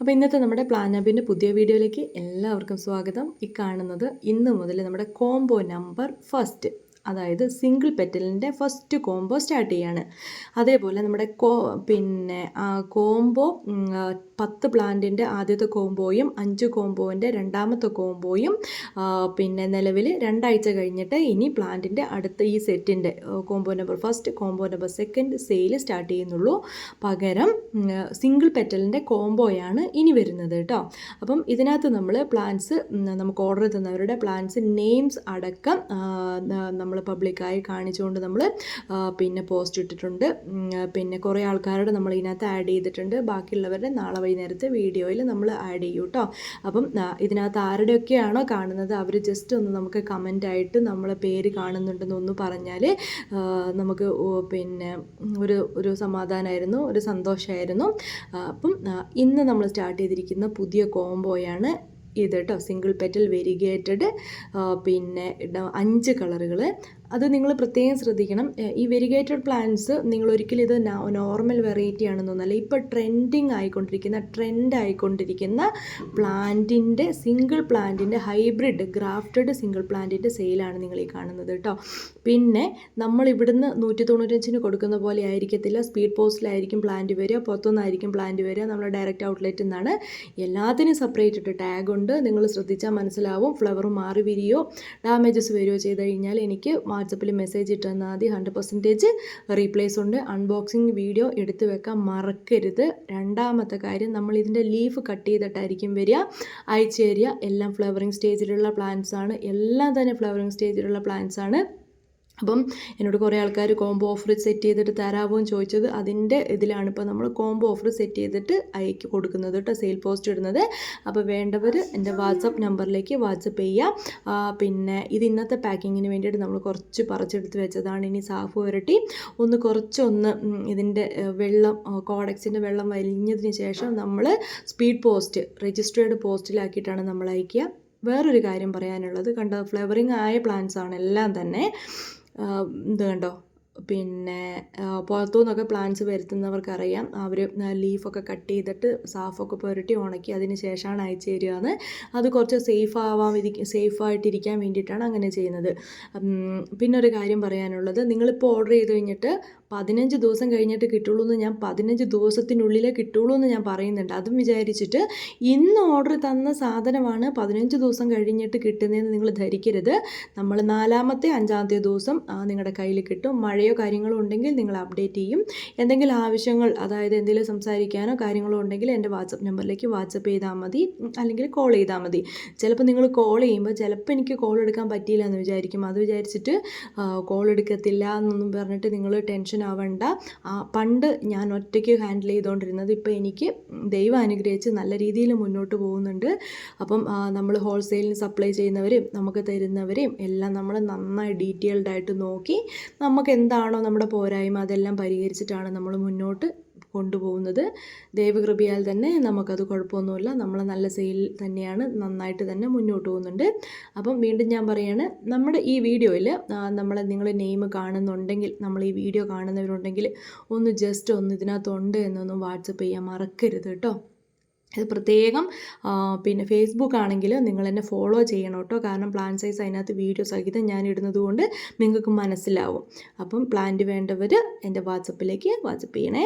അപ്പോൾ ഇന്നത്തെ നമ്മുടെ പ്ലാനബിന്റെ പുതിയ വീഡിയോയിലേക്ക് എല്ലാവർക്കും സ്വാഗതം. ഈ കാണുന്നത് ഇന്ന് മുതൽ നമ്മുടെ കോംബോ നമ്പർ ഫസ്റ്റ് അതായത് സിംഗിൾ പെറ്റലിന്റെ ഫസ്റ്റ് കോംബോ സ്റ്റാർട്ട് ചെയ്യാണ്. അതേപോലെ നമ്മുടെ കോ പിന്നെ കോംബോ പത്ത് പ്ലാന്റിന്റെ ആദ്യത്തെ കോംബോയും അഞ്ച് കോംബോവിന്റെ രണ്ടാമത്തെ കോംബോയും പിന്നെ നിലവിൽ രണ്ടാഴ്ച കഴിഞ്ഞിട്ട് ഇനി പ്ലാന്റിന്റെ അടുത്ത ഈ സെറ്റിന്റെ combo number first combo number second sale start ചെയ്യുന്നുള്ളൂ. പകരം സിംഗിൾ പെറ്റലിന്റെ കോംബോയാണ് ഇനി വരുന്നത് കേട്ടോ. അപ്പം ഇതിനകത്ത് നമ്മൾ പ്ലാന്റ്സ് നമുക്ക് ഓർഡർ തന്നവരുടെ പ്ലാന്റ്സ് നെയിംസ് അടക്കം നമ്മൾ പബ്ലിക്കായി കാണിച്ചുകൊണ്ട് നമ്മൾ പിന്നെ പോസ്റ്റ് ഇട്ടിട്ടുണ്ട്. പിന്നെ കുറേ ആൾക്കാരുടെ നമ്മൾ ഇതിനകത്ത് ആഡ് ചെയ്തിട്ടുണ്ട്. ബാക്കിയുള്ളവരുടെ നാളെ വൈകുന്നേരത്തെ വീഡിയോയിൽ നമ്മൾ ആഡ് ചെയ്യും കേട്ടോ അപ്പം ഇതിനകത്ത് ആരുടെയൊക്കെയാണോ കാണുന്നത് അവർ ജസ്റ്റ് ഒന്ന് നമുക്ക് കമന്റ് ആയിട്ട് നമ്മളെ പേര് കാണുന്നുണ്ടെന്ന് ഒന്ന് പറഞ്ഞാൽ നമുക്ക് പിന്നെ ഒരു ഒരു സമാധാനമായിരുന്നു ഒരു സന്തോഷമായിരുന്നു അപ്പം ഇന്ന് നമ്മൾ സ്റ്റാർട്ട് ചെയ്തിരിക്കുന്ന പുതിയ കോംബോയാണ് ഇത് കേട്ടോ സിംഗിൾ പെറ്റൽ വെരിഗേറ്റഡ് പിന്നെ അഞ്ച് കളറുകൾ അത് നിങ്ങൾ പ്രത്യേകം ശ്രദ്ധിക്കണം. ഈ വെരിഗേറ്റഡ് പ്ലാന്റ്സ് നിങ്ങൾ ഒരിക്കലും ഇത് നോർമൽ വെറൈറ്റി ആണെന്നൊന്നല്ല ഇപ്പോൾ ട്രെൻഡിങ് ആയിക്കൊണ്ടിരിക്കുന്ന ട്രെൻഡ് ആയിക്കൊണ്ടിരിക്കുന്ന പ്ലാന്റിന്റെ സിംഗിൾ പ്ലാന്റിന്റെ ഹൈബ്രിഡ് ഗ്രാഫ്റ്റഡ് സിംഗിൾ പ്ലാന്റിന്റെ സെയിലാണ് നിങ്ങൾ ഈ കാണുന്നത് കേട്ടോ പിന്നെ നമ്മൾ ഇവിടുന്ന് നൂറ്റി തൊണ്ണൂറ്റഞ്ചിന് കൊടുക്കുന്ന പോലെ ആയിരിക്കത്തില്ല. സ്പീഡ് പോസ്റ്റിലായിരിക്കും പ്ലാന്റ് വരിക പുറത്തുനിന്നായിരിക്കും പ്ലാന്റ് വരിക. നമ്മൾ ഡയറക്റ്റ് ഔട്ട്ലെറ്റിൽ നിന്നാണ് എല്ലാത്തിനും സെപ്പറേറ്റ് ഇട്ട് ഉണ്ട്. നിങ്ങൾ ശ്രദ്ധിച്ചാൽ മനസ്സിലാവും. ഫ്ലവർ മാറി വിരിയോ ഡാമേജസ് വരികയോ ചെയ്ത് കഴിഞ്ഞാൽ എനിക്ക് വാട്സപ്പിൽ മെസ്സേജ് ഇട്ട് മതി. ഹൺഡ്രഡ് പെർസെന്റേജ് റീപ്ലേസ് ഉണ്ട്. അൺബോക്സിങ് വീഡിയോ എടുത്തു വെക്കാൻ മറക്കരുത്. രണ്ടാമത്തെ കാര്യം നമ്മൾ ഇതിന്റെ ലീഫ് കട്ട് ചെയ്തിട്ടായിരിക്കും വരിക. അയച്ചേരിയ എല്ലാം ഫ്ലവറിങ് സ്റ്റേജിലുള്ള പ്ലാന്റ്സ് ആണ്. എല്ലാം തന്നെ ഫ്ലവറിങ് സ്റ്റേജിലുള്ള പ്ലാന്റ്സ് ആണ്. അപ്പം എന്നോട് കുറേ ആൾക്കാർ കോംബോ ഓഫർ സെറ്റ് ചെയ്തിട്ട് തരാമോ എന്ന് ചോദിച്ചത് അതിന്റെ ഇതിലാണ് ഇപ്പോൾ നമ്മൾ കോംബോ ഓഫർ സെറ്റ് ചെയ്തിട്ട് അയക്ക് കൊടുക്കുന്നത് കേട്ടോ സെയിൽ പോസ്റ്റ് ഇടുന്നത്. അപ്പോൾ വേണ്ടവർ എന്റെ വാട്സപ്പ് നമ്പറിലേക്ക് വാട്സപ്പ് ചെയ്യുക പിന്നെ ഇത് ഇന്നത്തെ പാക്കിങ്ങിന് വേണ്ടിയിട്ട് നമ്മൾ കുറച്ച് പറിച്ചെടുത്ത് വെച്ചതാണ് ഇനി സാഫ് വരട്ടി. ഒന്ന് കുറച്ചൊന്ന് ഇതിന്റെ വെള്ളം കോഡക്സിന്റെ വെള്ളം വലിഞ്ഞതിന് ശേഷം നമ്മൾ സ്പീഡ് പോസ്റ്റ് രജിസ്റ്റേർഡ് പോസ്റ്റിലാക്കിയിട്ടാണ് നമ്മൾ അയക്കുക. വേറൊരു കാര്യം പറയാനുള്ളത് കണ്ടോ ഫ്ലവറിങ് ആയ പ്ലാന്റ്സ് ആണ് എല്ലാം തന്നെ. ഇത് കണ്ടോ? പിന്നെ പുറത്തു നിന്നൊക്കെ പ്ലാന്റ്സ് വരുത്തുന്നവർക്കറിയാം. അവർ ലീഫൊക്കെ കട്ട് ചെയ്തിട്ട് സാഫൊക്കെ പുരട്ടി ഉണക്കി അതിന് ശേഷമാണ് അയച്ചു തരികയെന്ന്. അത് കുറച്ച് സേഫ് ആവാൻ സേഫായിട്ടിരിക്കാൻ വേണ്ടിയിട്ടാണ് അങ്ങനെ ചെയ്യുന്നത്. പിന്നെ ഒരു കാര്യം പറയാനുള്ളത്. നിങ്ങളിപ്പോൾ ഓർഡർ ചെയ്ത് കഴിഞ്ഞിട്ട് പതിനഞ്ച് ദിവസം കഴിഞ്ഞിട്ട് കിട്ടുള്ളൂ എന്ന് ഞാൻ പതിനഞ്ച് ദിവസത്തിനുള്ളിലേ കിട്ടുള്ളൂ എന്ന് ഞാൻ പറയുന്നുണ്ട്. അതും വിചാരിച്ചിട്ട് ഇന്ന് ഓർഡർ തന്ന സാധനമാണ് പതിനഞ്ച് ദിവസം കഴിഞ്ഞിട്ട് കിട്ടുന്നതെന്ന് നിങ്ങൾ ധരിക്കരുത്. നമ്മൾ നാലാമത്തെ അഞ്ചാമത്തെ ദിവസം നിങ്ങളുടെ കയ്യിൽ കിട്ടും. മഴയോ കാര്യങ്ങളോ ഉണ്ടെങ്കിൽ നിങ്ങൾ അപ്ഡേറ്റ് ചെയ്യും. എന്തെങ്കിലും ആവശ്യങ്ങൾ അതായത് എന്തെങ്കിലും സംസാരിക്കാനോ കാര്യങ്ങളോ ഉണ്ടെങ്കിൽ എന്റെ വാട്സപ്പ് നമ്പറിലേക്ക് വാട്സപ്പ് ചെയ്താൽ മതി അല്ലെങ്കിൽ കോൾ ചെയ്താൽ മതി. ചിലപ്പോൾ നിങ്ങൾ കോൾ ചെയ്യുമ്പോൾ ചിലപ്പോൾ എനിക്ക് കോൾ എടുക്കാൻ പറ്റിയില്ല എന്ന് വിചാരിക്കും. അത് വിചാരിച്ചിട്ട് കോൾ എടുക്കത്തില്ല എന്നൊന്നും പറഞ്ഞിട്ട് നിങ്ങൾ ടെൻഷൻ ടെൻഷൻ പണ്ട് ഞാൻ ഒറ്റയ്ക്ക് ഹാൻഡിൽ ചെയ്തുകൊണ്ടിരുന്നത് ഇപ്പോൾ എനിക്ക് ദൈവം അനുഗ്രഹിച്ച് നല്ല രീതിയിൽ മുന്നോട്ട് പോകുന്നുണ്ട്. അപ്പം നമ്മൾ ഹോൾസെയിലിന് സപ്ലൈ ചെയ്യുന്നവരെയും നമുക്ക് തരുന്നവരെയും എല്ലാം നമ്മൾ നന്നായി ഡീറ്റെയിൽഡായിട്ട് നോക്കി നമുക്ക് എന്താണോ നമ്മുടെ പോരായ്മ അതെല്ലാം പരിഹരിച്ചിട്ടാണ് നമ്മൾ മുന്നോട്ട് കൊണ്ടുപോകുന്നത്. ദൈവകൃപയാൽ തന്നെ നമുക്കത് കുഴപ്പമൊന്നുമില്ല. നമ്മൾ നല്ല സെയിൽ തന്നെയാണ്. നന്നായിട്ട് തന്നെ മുന്നോട്ട് പോകുന്നുണ്ട്. അപ്പം വീണ്ടും ഞാൻ പറയാണ് നമ്മുടെ ഈ വീഡിയോയിൽ നമ്മൾ നിങ്ങൾ നെയിം കാണുന്നുണ്ടെങ്കിൽ നമ്മൾ ഈ വീഡിയോ കാണുന്നവരുണ്ടെങ്കിൽ ഒന്ന് ജസ്റ്റ് ഒന്ന് ഇതിനകത്തുണ്ട് എന്നൊന്ന് വാട്സപ്പ് ചെയ്യാൻ മറക്കരുത് കേട്ടോ. ഇത് പ്രത്യേകം പിന്നെ ഫേസ്ബുക്ക് ആണെങ്കിൽ നിങ്ങൾ എന്നെ ഫോളോ ചെയ്യണം കേട്ടോ. കാരണം പ്ലാൻ സൈസ് അതിനകത്ത് വീഡിയോ സഹിതം ഞാൻ ഇടുന്നത് കൊണ്ട് നിങ്ങൾക്ക് മനസ്സിലാവും. അപ്പം പ്ലാന്റ് വേണ്ടവർ എന്റെ വാട്സപ്പിലേക്ക് വാട്സപ്പ് ചെയ്യണേ.